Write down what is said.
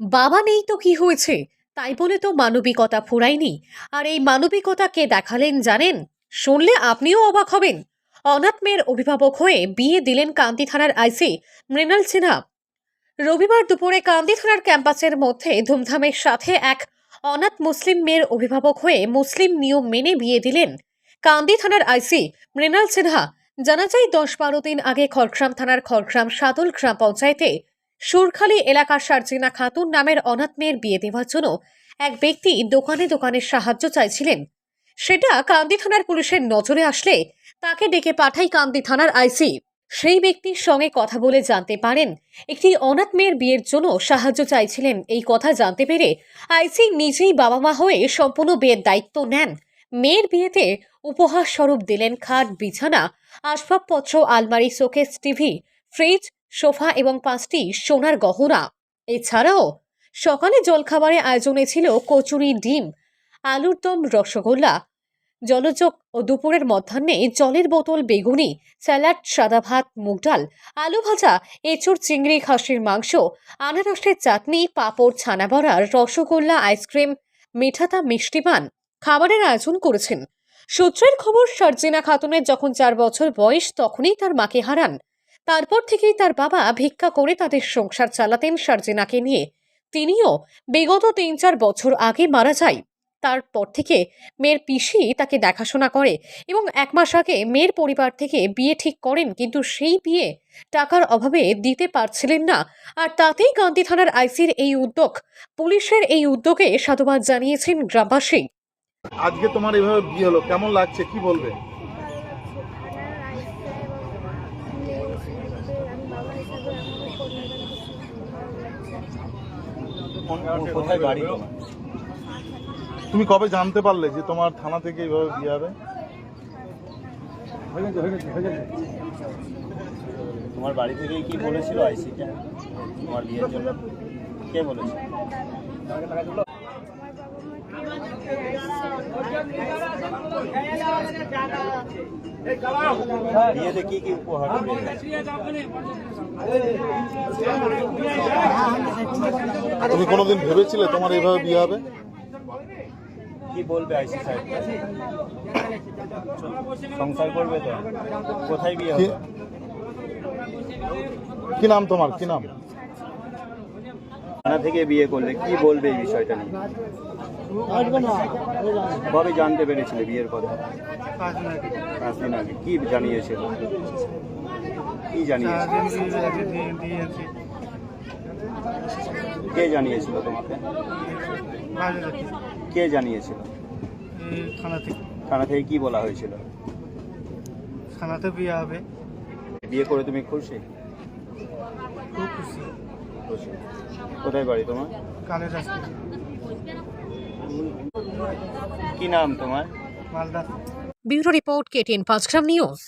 বাবা নেই তো কি হয়েছে? তাই বলে তো মানবিকতা ফুরায়নি। আর এই মানবিকতা কে দেখালেন জানেন? শুনলে আপনিও অবাক হবেন। অনাথ মেয়ের অভিভাবক হয়ে বিয়ে দিলেন কান্তি থানার আইসি মৃণাল সিনহা। রবিবার দুপুরে কান্দি থানার ক্যাম্পাসের মধ্যে ধুমধামের সাথে এক অনাথ মুসলিম মেয়ের অভিভাবক হয়ে মুসলিম নিয়ম মেনে বিয়ে দিলেন কান্দি থানার আইসি মৃণাল সিনহা। জানা যায়, দশ বারো দিন আগে খড়গ্রাম থানার খড়গ্রাম সাদল গ্রাম পঞ্চায়েতে সুরখালী এলাকার সার্জিনা খাতুন নামের অনাথ মেয়ের বিয়ে দেওয়ার জন্য এক ব্যক্তি দোকানে দোকানে সাহায্য চাইছিলেন। সেটা কান্দি থানার পুলিশের নজরে আসলে তাকে ডেকে পাঠাই কান্দি থানার আইসি। সেই ব্যক্তির সঙ্গে কথা বলে জানতে পারেন, একটি অনাথ মেয়ের বিয়ের জন্য সাহায্য চাইছিলেন। এই কথা জানতে পেরে আইসি নিজেই বাবা মা হয়ে সম্পূর্ণ বিয়ের দায়িত্ব নেন। মেয়ের বিয়েতে উপহার স্বরূপ দিলেন খাট, বিছানা, আসবাবপত্র, আলমারি, শোকেস, টিভি, ফ্রিজ সোফা এবং পাঁচটি সোনার গহনা। এছাড়াও, সকালে জলখাবারে আয়োজনে ছিল কচুরি ডিম, আলুর দম রসগোল্লা, জলযোগ ও দুপুরের মধ্যাহ্নে জলের বোতল, বেগুনি, স্যালাড, সাদা ভাত, মুগ ডাল, আলু ভাজা, এঁচুড়, চিংড়ি, খাসির মাংস, আনারসের চাটনি, পাঁপড় ছানা বড়ার রসগোল্লা, আইসক্রিম, মিঠাতা, মিষ্টি পান খাবারের আয়োজন করেছেন। সূত্রের খবর, সার্জিনা খাতুনের যখন চার বছর বয়স, তখনই তার মাকে হারান। তারপর থেকেই তার বাবা ভিক্ষা করে তাদের সংসার চালাতেন সার্জিনাকে নিয়ে। তিনিও বিগত তিন চার বছর আগে মারা যায়। তারপর থেকে মেয়ের পিসি তাকে দেখাশোনা করে এবং এক মাস আগে মেয়ের পরিবার থেকে বিয়ে ঠিক করেন, কিন্তু সেই বিয়ে টাকার অভাবে দিতে পারছিলেন না। আর তাতেই গান্ধী থানার আইসির এই উদ্যোগ, পুলিশের এই উদ্যোগে সাধুবাদ জানিয়েছেন গ্রামবাসী। আজকে তোমার এভাবে বিয়ে হলো, কেমন লাগছে? কি বলবে? কোথায় বাড়ি তুমি কবে জানতে পারলে যে তোমার থানা থেকে এইভাবে বিয়ে হবে? তোমার বাড়ি থেকে কি বলেছিল আইসিটা? তোমার বিয়ের জন্য? কে বলেছিল? বিয়েতে কি কি উপহার? তুমি কোনোদিন ভেবেছিলে তোমার এইভাবে বিয়ে হবে? কি বলবে আইসি সাহেব? সংসার করবে তো। কোথায় বিয়ে কি হবে? কি নাম তোমার? কি নাম? থানা থেকে বিয়ে করলে কি বলবে এই বিষয়টা নিয়ে? কবে জানতে পেরেছিলে বিয়ের কথা? পাঁচ দিন আগে। কি জানিয়েছিল কি জানিয়েছিল কে জানিয়েছিল তোমাকে? কে জানিয়েছিল? থানা থেকে থানা থেকে কি বলা হয়েছিল? থানাতে বিয়ে হবে বিয়ে করে তুমি খুশি? খুব খুশি। কোথায় বাড়ি তোমার? কালের রাস্তা কি নাম তোমার? Malda. Bureau report KTN Panchgram news.